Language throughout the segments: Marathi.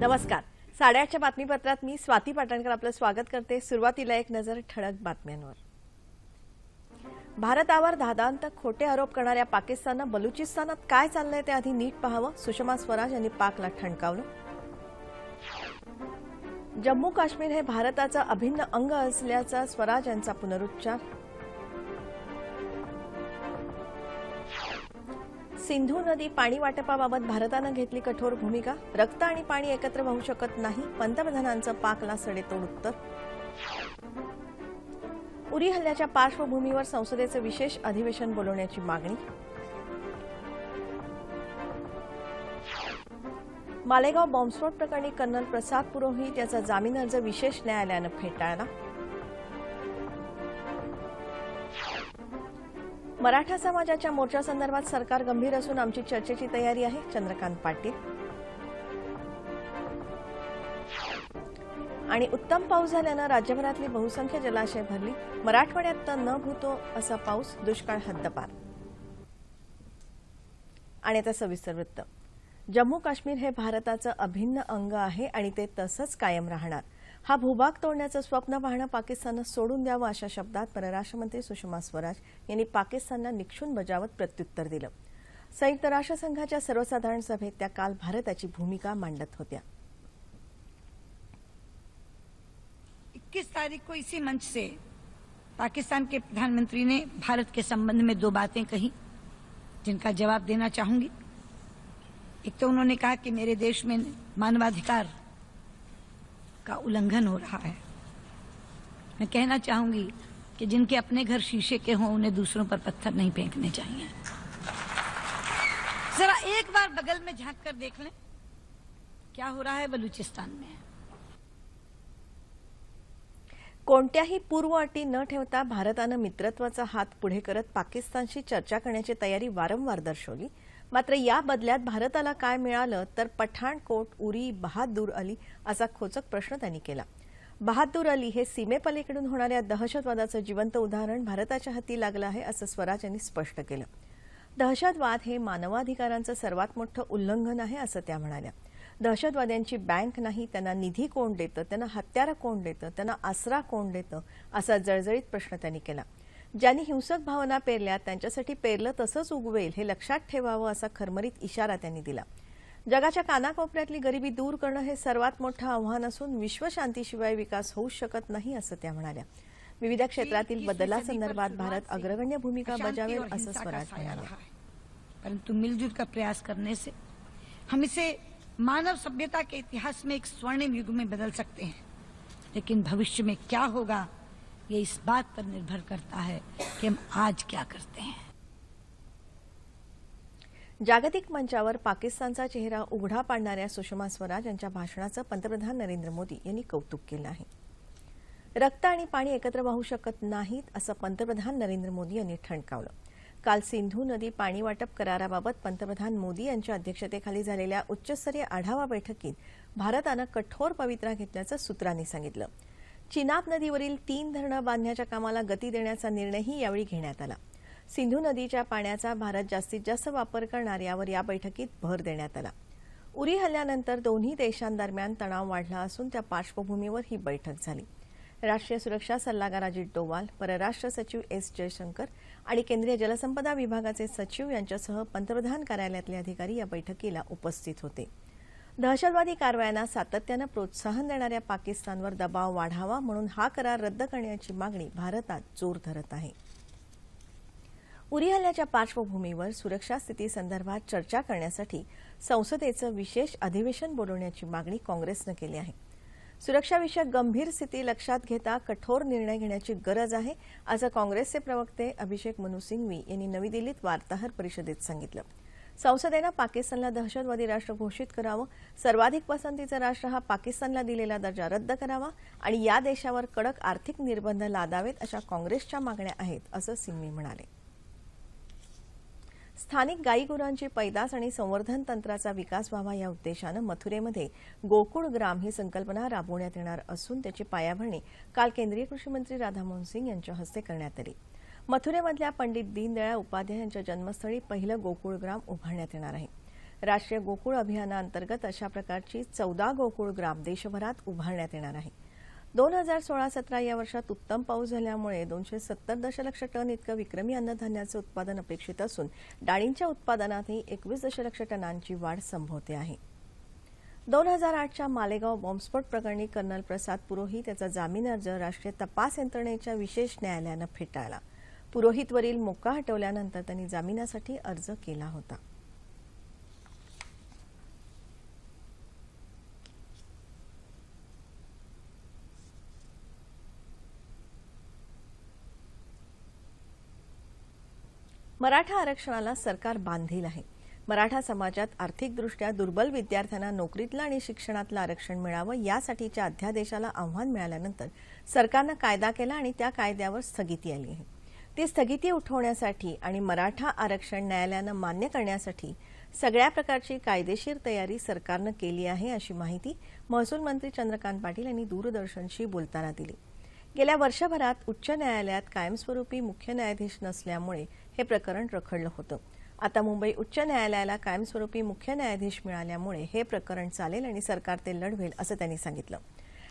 नमस्कार. साडेआठच्या बातमीपत्रात मी स्वाती पाटणकर आपलं स्वागत करते. सुरुवातीला एक नजर ठळक बातम्यांवर. भारतावर धादांत खोटे आरोप करणाऱ्या पाकिस्ताननं बलुचिस्तानात काय चाललंय ते आधी नीट पाहावं? सुषमा स्वराज यांनी पाकला ठणकावलं. जम्मू काश्मीर हे भारताचं अभिन्न अंग असल्याचा स्वराज यांचा पुनरुच्चार. सिंधू नदी पाणी वाटपाबाबत भारतानं घेतली कठोर भूमिका. रक्त आणि पाणी एकत्र वाहू शकत नाही पंतप्रधानांचं पाकला सडेतोड उत्तर. उरी हल्ल्याच्या पार्श्वभूमीवर संसदेचं विशेष अधिवेशन बोलवण्याची मागणी. मालेगाव बॉम्बस्फोट प्रकरणी कर्नल प्रसाद पुरोहित याचा जामीन अर्ज विशेष न्यायालयानं फेटाळला. मराठा समाजाच्या मोर्चासंदर्भात सरकार गंभीर असून आमची चर्चेची तयारी आहे. चंद्रकांत पाटील. आणि उत्तम पाऊस झाल्यानं राज्यभरातली बहुसंख्य जलाशय भरली. मराठवाड्यात तर न भूतो असा पाऊस दुष्काळ हद्दपार. आणि आता सविस्तर वृत्त. जम्मू काश्मीर हे भारताचं अभिन्न अंग आहे आणि ते तसंच कायम राहणार. हा भूभाग तोडण्याचं स्वप्न पाहणं पाकिस्ताननं सोडून द्यावं अशा शब्दात परराष्ट्रमंत्री सुषमा स्वराज यांनी पाकिस्तानला निक्षून बजावत प्रत्युत्तर दिलं. संयुक्त राष्ट्रसंघाच्या सर्वसाधारण सभेत त्या काल भारताची भूमिका मांडत होत्या. 21 तारीख को इसी मंच से पाकिस्तान के प्रधानमंत्री ने भारत के संबंध में दो बातें कही जिनका जवाब देना चाहूंगी। एक तो उन्होंने कहा कि मेरे देश में मानवाधिकार का उल्लंघन हो रहा है। मैं कहना चाहूँगी कि जिनके अपने घर शीशे के हों, उन्हें दूसरों पर पत्थर नहीं फेंकने चाहिए। जरा एक बार बगल में झाँक कर देख लें, क्या हो रहा है बलूचिस्तान में। कोणत्याही पूर्व अटी न ठेवता भारतानं मित्रत्वाचा हात पुढे करत पाकिस्तानशी चर्चा करण्याची तयारी वारंवार दर्शवली. मात्र या बदल्यात भारताला काय मिळालं तर पठाणकोट उरी बहादूर अली असा खोचक प्रश्न त्यांनी केला. बहादूर अली हे सीमेपलीकडून होणाऱ्या दहशतवादाचं जिवंत उदाहरण भारताच्या हाती लागलं आहे असं स्वराज यांनी स्पष्ट केलं. दहशतवाद हे मानवाधिकारांचं सर्वात मोठं उल्लंघन आहे असं त्या म्हणाल्या. दहशतवाद्यांची बँक नाही त्यांना निधी कोण देतं त्यांना हत्यारं कोण देतं त्यांना आसरा कोण देतं असा जळजळीत प्रश्न त्यांनी केला. ज्यांनी हिंसक भावना पेरल्या त्यांच्यासाठी पेरलं तसंच उगवेल हे लक्षात ठेवावं असा खरमरीत इशारा त्यांनी दिला. जगाच्या कानाकोपऱ्यातली गरिबी दूर करणं हे सर्वात मोठं आव्हान असून विश्वशांतीशिवाय विकास होऊच शकत नाही असं त्या म्हणाल्या. विविध क्षेत्रातील बदलासंदर्भात भारत अग्रगण्य भूमिका बजावेल असं स्वराज म्हणाले. परंतु मिलजुल का प्रयास करने से हम इसे मानव सभ्यता के इतिहास में एक स्वर्णिम युग में बदल सकते हैं। लेकिन भविष्य में क्या होगा? ये इस बात पर निर्भर करता है कि हम आज क्या करते हैं। जागतिक मंचावर पाकिस्तानचा चेहरा उघडा पाडणाऱ्या सुषमा स्वराज यांच्या भाषणाचं पंतप्रधान नरेंद्र मोदी यांनी कौतुक केलं आहे. रक्त आणि पाणी एकत्र वाहू शकत नाहीत असं पंतप्रधान नरेंद्र मोदी यांनी ठणकावलं. काल सिंधू नदी पाणी वाटप कराराबाबत पंतप्रधान मोदी यांच्या अध्यक्षतेखाली झालेल्या उच्चस्तरीय आढावा बैठकीत भारतानं कठोर पवित्रा घेतल्याचं सूत्रांनी सांगितलं. चिनाब नदीवरील तीन धरणं बांधण्याच्या कामाला गती देण्याचा निर्णयही यावेळी घेण्यात आला. सिंधू नदीच्या पाण्याचा भारत जास्तीत जास्त वापर करणार यावर या बैठकीत भर देण्यात आला. उरी हल्ल्यानंतर दोन्ही देशांदरम्यान तणाव वाढला असून त्या पार्श्वभूमीवर ही बैठक झाली. राष्ट्रीय सुरक्षा सल्लागार अजित डोवाल परराष्ट्र सचिव एस जयशंकर आणि केंद्रीय जलसंपदा विभागाचे सचिव यांच्यासह पंतप्रधान कार्यालयातले अधिकारी या बैठकीला उपस्थित होते. दहशतवादी कारवायांना सातत्यानं प्रोत्साहन देणाऱ्या पाकिस्तानवर दबाव वाढावा म्हणून हा करार रद्द करण्याची मागणी भारतात जोर धरत आहे. उरी हल्ल्याच्या पार्श्वभूमीवर सुरक्षा स्थितीसंदर्भात चर्चा करण्यासाठी संसदेचं विशेष अधिवेशन बोलवण्याची मागणी काँग्रेसनं केली आहे. सुरक्षाविषयक गंभीर स्थिती लक्षात घेता कठोर निर्णय घेण्याची गरज आहे असं काँग्रेसचे प्रवक्ते अभिषेक मनु सिंघवी यांनी नवी दिल्लीत वार्ताहर परिषदेत सांगितलं. संसदेनं पाकिस्तानला दहशतवादी राष्ट्र घोषित करावं सर्वाधिक पसंतीचं राष्ट्र हा पाकिस्तानला दिलेला दर्जा रद्द करावा आणि या देशावर कडक आर्थिक निर्बंध लादावेत अशा काँग्रेसच्या मागण्या आहेत असं सिंघवी म्हणाले. स्थानिक गायीगुरांची पैदास आणि संवर्धन तंत्राचा विकास व्हावा या उद्देशानं मथुरेमध्ये गोकुळ ग्राम ही संकल्पना राबवण्यात येणार असून त्याची पायाभरणी काल केंद्रीय कृषी मंत्री राधामोहन सिंग यांच्या हस्ते करण्यात आली. मथुरेमधल्या पंडित दीनदयाळ उपाध्याय यांच्या जन्मस्थळी पहिलं गोकुळ ग्राम उभारण्यात येणार आहे. राष्ट्रीय गोकुळ अभियानाअंतर्गत अशा प्रकारची चौदा गोकुळ ग्राम देशभरात उभारण्यात येणार आहे. दोन हजार सोळा सतरा या वर्षात उत्तम पाऊस झाल्यामुळे दोनशे सत्तर दशलक्ष टन इतकं विक्रमी अन्नधान्याचं उत्पादन अपेक्षित असून डाळींच्या उत्पादनातही एकवीस दशलक्ष टनांची वाढ संभवते आहे. दोन हजार आठच्या मालेगाव बॉम्बस्फोट प्रकरणी कर्नल प्रसाद पुरोहित याचा जामीन अर्ज राष्ट्रीय तपास यंत्रणेच्या विशेष न्यायालयानं फेटाळला. पुरोहितवरील मोक्का हटवल्यानंतर त्यांनी जामिनासाठी अर्ज केला होता. मराठा आरक्षणाला सरकार बांधील आहे. मराठा समाजात आर्थिकदृष्ट्या दुर्बल विद्यार्थ्यांना नोकरीतलं आणि शिक्षणातलं आरक्षण मिळावं यासाठीच्या अध्यादेशाला आव्हान मिळाल्यानंतर सरकारनं कायदा केला आणि त्या कायद्यावर स्थगिती आली आहे. ती स्थगिती उठवण्यासाठी आणि मराठा आरक्षण न्यायालयानं मान्य करण्यासाठी सगळ्या प्रकारची कायदेशीर तयारी सरकारनं केली आहे अशी माहिती महसूल मंत्री चंद्रकांत पाटील यांनी दूरदर्शनशी बोलताना दिली. गेल्या वर्षभरात उच्च न्यायालयात कायमस्वरूपी मुख्य न्यायाधीश नसल्यामुळे हे प्रकरण रखडलं होतं. आता मुंबई उच्च न्यायालयाला कायमस्वरूपी मुख्य न्यायाधीश मिळाल्यामुळे हे प्रकरण चालेल आणि सरकार ते लढवेल असं त्यांनी सांगितलं.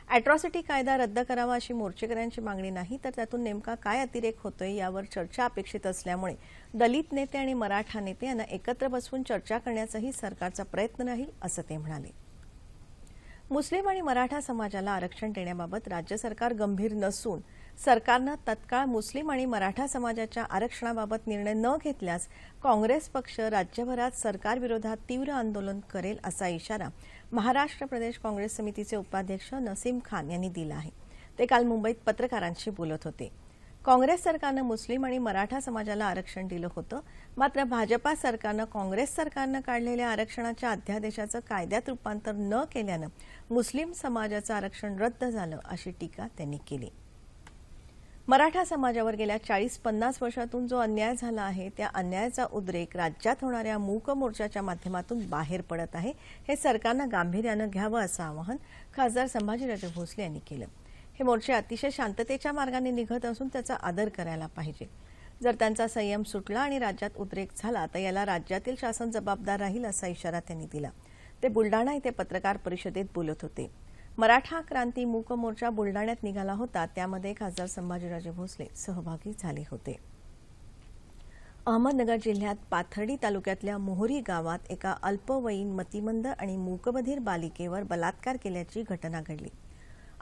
अॅट्रॉसिटी कायदा रद्द करावा अशी मोर्चेकऱ्यांची मागणी नाही तर त्यातून नेमका काय अतिरेक होतोय यावर चर्चा अपेक्षित असल्यामुळे दलित नेते आणि मराठा नेते यांना एकत्र बसवून चर्चा करण्याचाही सरकारचा प्रयत्न राहील असं ते म्हणाले. मुस्लिम आणि मराठा समाजाला आरक्षण देण्याबाबत राज्य सरकार गंभीर नसून सरकारनं तत्काळ मुस्लिम आणि मराठा समाजाच्या आरक्षणाबाबत निर्णय न घेतल्यास काँग्रेस पक्ष राज्यभरात सरकारविरोधात तीव्र आंदोलन करेल असा इशारा महाराष्ट्र प्रदेश काँग्रेस समितीचे उपाध्यक्ष नसीम खान यांनी दिला आहे. ते काल मुंबईत पत्रकारांशी बोलत होते. काँग्रेस सरकारनं मुस्लिम आणि मराठा समाजाला आरक्षण दिलं होतं. मात्र भाजपा सरकारनं काँग्रेस सरकारनं काढलेल्या आरक्षणाच्या अध्यादेशाचं कायद्यात रूपांतर न केल्यानं मुस्लिम समाजाचं आरक्षण रद्द झालं अशी टीका त्यांनी केली. मराठा समाजावर गेल्या चाळीस पन्नास वर्षातून जो अन्याय झाला आहे त्या अन्यायाचा उद्रेक राज्यात होणाऱ्या मूक मोर्चाच्या माध्यमातून बाहेर पडत आहे हे सरकारनं गांभीर्यानं घ्यावं असं आवाहन खासदार संभाजीराजे भोसले यांनी केलं. हे मोर्चे अतिशय शांततेच्या मार्गाने निघत असून त्याचा आदर करायला पाहिजे. जर त्यांचा संयम सुटला आणि राज्यात उद्रेक झाला तर याला राज्यातील शासन जबाबदार राहील असा इशारा त्यांनी दिला. ते बुलडाणा इथे पत्रकार परिषदेत बोलत होते. मराठा क्रांती मूक मोर्चा बुलडाण्यात निघाला होता. त्यामध्ये खासदार संभाजीराजे भोसले सहभागी झाले होते. अहमदनगर जिल्ह्यात पाथर्डी तालुक्यातल्या मोहरी गावात एका अल्पवयीन मतिमंद आणि मूकबधीर बालिकेवर बलात्कार केल्याची घटना घडली.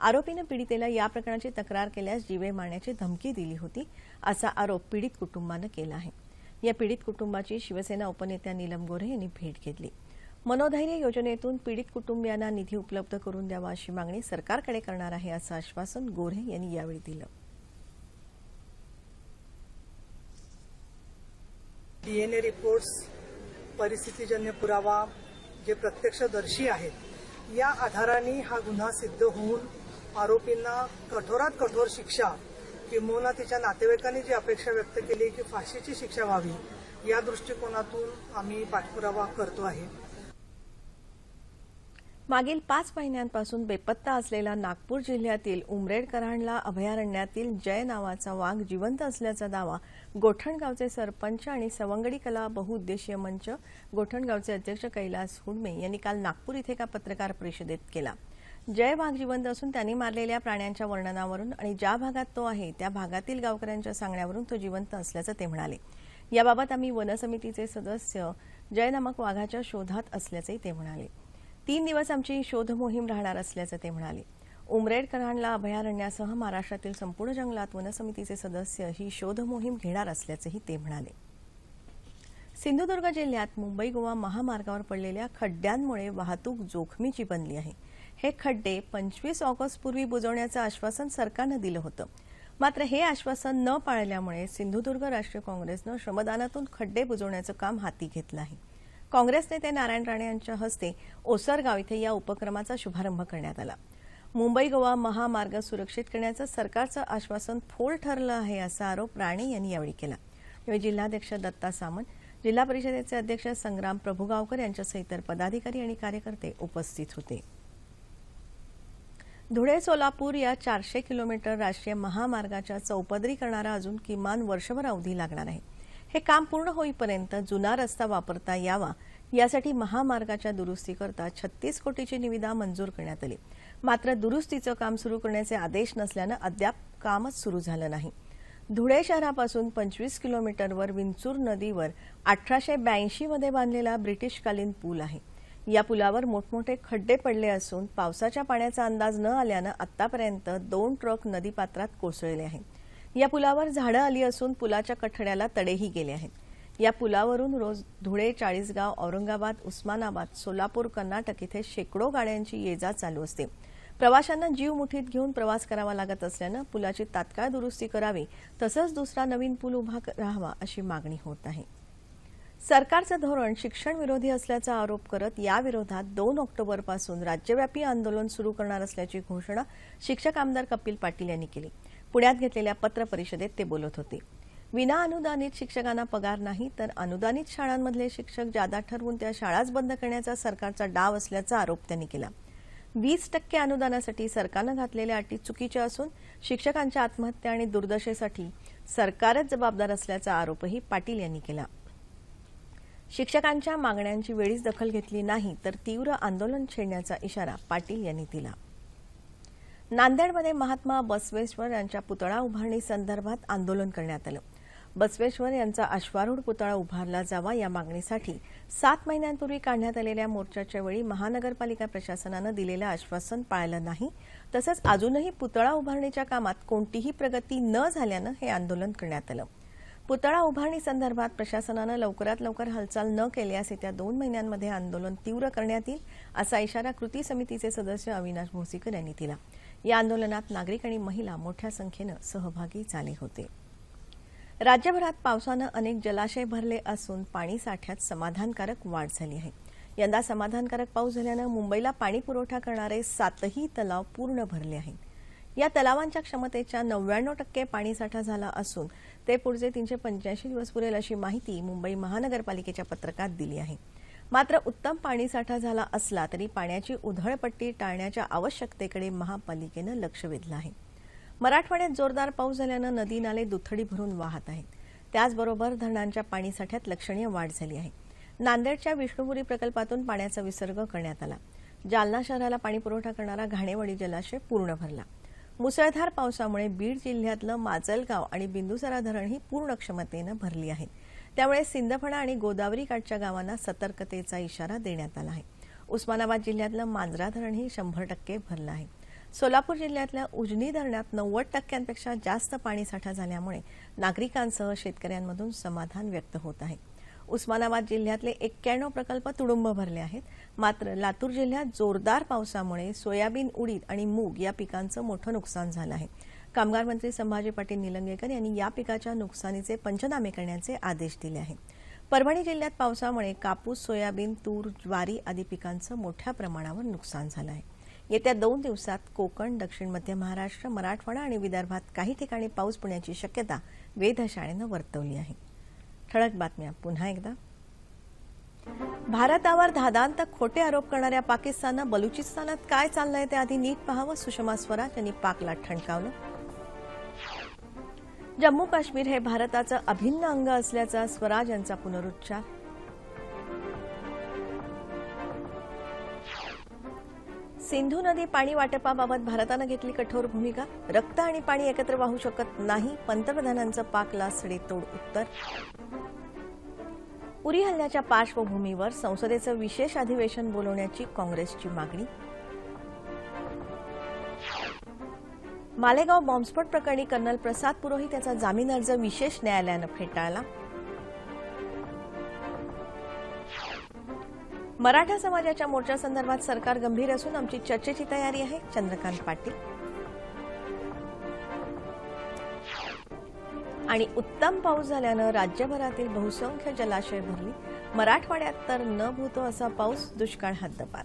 आरोपीनं पीडितेला या प्रकरणाची तक्रार केल्यास जीवे मारण्याची धमकी दिली होती असा आरोप पीडित कुटुंबानं केला आहे. या पीडित कुटुंबाची शिवसेना उपनेत्या नीलम गोऱ्हे यांनी भेट घेतली. मनोधैर्य योजनेतून पीडित कुटुंबियांना निधी उपलब्ध करून द्यावा अशी मागणी सरकारकडे करणार आहे असं आश्वासन गोऱ्हे यांनी यावेळी दिलं. डीएनए रिपोर्ट्स परिस्थितीजन्य पुरावा जे प्रत्यक्षदर्शी आहेत या आधाराने हा गुन्हा सिद्ध होऊन आरोपींना कठोरात कठोर शिक्षा किंबहुना तिच्या नातेवाईकांनी जी अपेक्षा व्यक्त केली की फाशीची शिक्षा व्हावी या दृष्टिकोनातून आम्ही पाठपुरावा करतो आहे. मागील पाच महिन्यांपासून बेपत्ता असलेला नागपूर जिल्ह्यातील उमरेड कऱ्हाणला अभयारण्यातील जय नावाचा वाघ जिवंत असल्याचा दावा गोठणगावचे सरपंच आणि सवंगडी कला बहुउद्देशीय मंच गोठणगावचे अध्यक्ष कैलास हुडमे यांनी काल नागपूर इथे एका पत्रकार परिषदेत केला. जय वाघ जिवंत असून त्यांनी मारलेल्या प्राण्यांच्या वर्णनावरून आणि ज्या भागात तो आहे त्या भागातील गावकऱ्यांच्या सांगण्यावरून तो जिवंत असल्याचं ते म्हणाले. याबाबत आम्ही वनसमितीचे सदस्य जय नामक वाघाच्या शोधात असल्याचंही ते म्हणाले. तीन दिवस आमची शोध मोहीम राहणार असल्याचं ते म्हणाले. उमरेड अभयारण्यासह महाराष्ट्रातील संपूर्ण जंगलात वनसमितीचे सदस्य ही शोध मोहीम घेणार असल्याचंही ते म्हणाले. सिंधुदुर्ग जिल्ह्यात मुंबई गोवा महामार्गावर पडलेल्या खड्ड्यांमुळे वाहतूक जोखमीची बनली आहे. हे खड्डे पंचवीस ऑगस्टपूर्वी बुजवण्याचं आश्वासन सरकारनं दिलं होतं. मात्र हे आश्वासन न पाळल्यामुळे सिंधुदुर्ग राष्ट्रीय काँग्रेसनं श्रमदानातून खड्डे बुजवण्याचं काम हाती घेतलं आहे. काँग्रेस नेते नारायण राणे यांच्या हस्ते ओसरगाव इथे या उपक्रमाचा शुभारंभ करण्यात आला. मुंबई गोवा महामार्ग सुरक्षित करण्याचं सरकारचं आश्वासन फोल ठरलं आहे असा आरोप राणे यांनी यावेळी केला. यावेळी जिल्हाध्यक्ष दत्ता सामंत जिल्हा परिषदेचे अध्यक्ष संग्राम प्रभुगावकर यांच्यासह इतर पदाधिकारी आणि कार्यकर्ते उपस्थित होते. धुळे सोलापूर या चारशे किलोमीटर राष्ट्रीय महामार्गाच्या चौपदरी करणारा अजून किमान वर्षभर अवधी लागणार आहे. हे काम पूर्ण होईपर्यंत जुना रस्ता वापरता यावा यासाठी महामार्गाच्या दुरुस्तीकरता छत्तीस कोटीची निविदा मंजूर करण्यात आली. मात्र दुरुस्तीचं काम सुरू करण्याचे आदेश नसल्यानं अद्याप कामच सुरू झालं नाही. धुळे शहरापासून पंचवीस किलोमीटरवर विंचूर नदीवर अठराशे ब्याऐंशीमध्ये बांधलेला ब्रिटिशकालीन पूल आहे. या पुलावर मोठमोठे खड्डे पडले असून पावसाच्या पाण्याचा अंदाज न आल्यानं आतापर्यंत दोन ट्रक नदीपात्रात कोसळले आहेत. या पुलावर झाडं आली असून पुलाच्या कठड्याला तडेही गेले आहेत. या पुलावरून रोज धुळे चाळीसगाव औरंगाबाद उस्मानाबाद सोलापूर कर्नाटक इथे शेकडो गाड्यांची ये जा चालू असते. प्रवाशांना जीव मुठीत घेऊन प्रवास करावा लागत असल्यानं पुलाची तात्काळ दुरुस्ती करावी तसंच दुसरा नवीन पूल उभा राहावा अशी मागणी होत आहे. सरकारचं धोरण शिक्षण विरोधी असल्याचा आरोप करत याविरोधात दोन ऑक्टोबरपासून राज्यव्यापी आंदोलन सुरू करणार असल्याची घोषणा शिक्षक आमदार कपिल पाटील यांनी केली. पुण्यात घेतलेल्या पत्र परिषदेत ते बोलत होते. विना अनुदानित शिक्षकांना पगार नाही तर अनुदानित शाळांमधले शिक्षक जादा ठरवून त्या शाळाच बंद करण्याचा सरकारचा डाव असल्याचा आरोप त्यांनी केला. वीस टक्के अनुदानासाठी सरकारनं घातलेल्या अटी चुकीच्या असून शिक्षकांच्या आत्महत्या आणि दुर्दशेसाठी सरकारच जबाबदार असल्याचा आरोपही पाटील यांनी केला. शिक्षकांच्या मागण्यांची वेळीच दखल घेतली नाही तर तीव्र आंदोलन छेडण्याचा इशारा पाटील यांनी दिला. नांदेडमध्ये महात्मा बसवेश्वर यांच्या पुतळा उभारणी संदर्भात आंदोलन करण्यात आलं. बसवेश्वर यांचा अश्वारूढ पुतळा उभारला जावा या मागणीसाठी सात महिन्यांपूर्वी काढण्यात आलेल्या मोर्चाच्या वेळी महानगरपालिका प्रशासनानं दिलेलं आश्वासन पाळलं नाही. तसंच अजूनही पुतळा उभारणीच्या कामात कोणतीही प्रगती न झाल्यानं हे आंदोलन करण्यात आलं. पुतळा उभारणी संदर्भात प्रशासनानं लवकरात लवकर हालचाल न केल्यास येत्या दोन महिन्यांमध्ये आंदोलन तीव्र करण्यात येईल असा इशारा कृती समितीचे सदस्य अविनाश भोसीकर यांनी दिला. या आंदोलनात नागरिक आणि महिला मोठ्या संख्येनं सहभागी झाले होते. राज्यभरात पावसानं अनेक जलाशय भरले असून पाणी साठ्यात समाधानकारक वाढ झाली आहे. यंदा समाधानकारक पाऊस झाल्यानं मुंबईला पाणी पुरवठा करणारे सातही तलाव पूर्ण भरले आहेत. या तलावांच्या क्षमतेच्या नव्याण्णव टक्के पाणीसाठा झाला असून ते पुढचे तीनशे पंच्याऐंशी दिवस पुरेल अशी माहिती मुंबई महानगरपालिकेच्या पत्रकात दिली आहे. मात्र उत्तम पाणीसाठा झाला असला तरी पाण्याची उधळपट्टी टाळण्याच्या आवश्यकतेकडे महापालिकेनं लक्ष वेधलं आहे. मराठवाड्यात जोरदार पाऊस झाल्यानं नदी नाले दुथडी भरून वाहत आहेत. त्याचबरोबर धरणांच्या पाणीसाठ्यात लक्षणीय वाढ झाली आहे. नांदेडच्या विष्णुपुरी प्रकल्पातून पाण्याचा विसर्ग करण्यात आला. जालना शहराला पाणीपुरवठा करणारा घाणेवाडी जलाशय पूर्ण भरला. मुसळधार पावसामुळे बीड जिल्ह्यातलं माजलगाव आणि बिंदुसरा धरण ही पूर्ण क्षमतेनं भरली आहेत. त्यामुळे सिंदफणा आणि गोदावरी काठच्या गावांना सतर्कतेचा इशारा देण्यात आला आहे. उस्मानाबाद जिल्ह्यातलं मांजरा धरणही शंभर टक्के भरलं आहे. सोलापूर जिल्ह्यातल्या उजनी धरणात नव्वद टक्क्यांपेक्षा जास्त पाणीसाठा झाल्यामुळे नागरिकांसह शेतकऱ्यांमधून समाधान व्यक्त होत आहे. उस्मानाबाद जिल्ह्यातले एक्क्याण्णव प्रकल्प तुडुंब भरले आहेत. मात्र लातूर जिल्ह्यात जोरदार पावसामुळे सोयाबीन उडीद आणि मूग या पिकांचं मोठं नुकसान झालं आहे. कामगार मंत्री संभाजी पाटील निलंगेकर यांनी या पिकाच्या नुकसानीचे पंचनामे करण्याचे आदेश दिले आहेत. परभणी जिल्ह्यात पावसामुळे कापूस सोयाबीन तूर ज्वारी आदी पिकांचं मोठ्या प्रमाणावर नुकसान झालं आहे. येत्या दोन दिवसात कोकण दक्षिण मध्य महाराष्ट्र मराठवाडा आणि विदर्भात काही ठिकाणी पाऊस पडण्याची शक्यता वेधशाळेनं वर्तवली आहे. ठळक बातम्या पुन्हा एकदा. भारतावर धादांत खोटे आरोप करणाऱ्या पाकिस्ताननं बलुचिस्तानात काय चाललंय ते आधी नीट पाहावं? सुषमा स्वराज यांनी पाकला ठणकावलं. जम्मू काश्मीर हे भारताचं अभिन्न अंग असल्याचा स्वराज यांचा पुनरुच्चार. सिंधू नदी पाणी वाटपाबाबत भारतानं घेतली कठोर भूमिका. रक्त आणि पाणी एकत्र वाहू शकत नाही पंतप्रधानांचं पाकला सडेतोड उत्तर. उरी हल्ल्याच्या पार्श्वभूमीवर संसदेचं विशेष अधिवेशन बोलवण्याची काँग्रेसची मागणी. मालेगाव बॉम्बस्फोट प्रकरणी कर्नल प्रसाद पुरोहित याचा जामीन अर्ज विशेष न्यायालयानं फेटाळला. मराठा समाजाच्या मोर्चासंदर्भात सरकार गंभीर असून आमची चर्चेची तयारी आहे. चंद्रकांत पाटील. आणि उत्तम पाऊस झाल्यानं राज्यभरातील बहुसंख्य जलाशय भरली. मराठवाड्यात तर न भूतो असा पाऊस दुष्काळ हद्दपात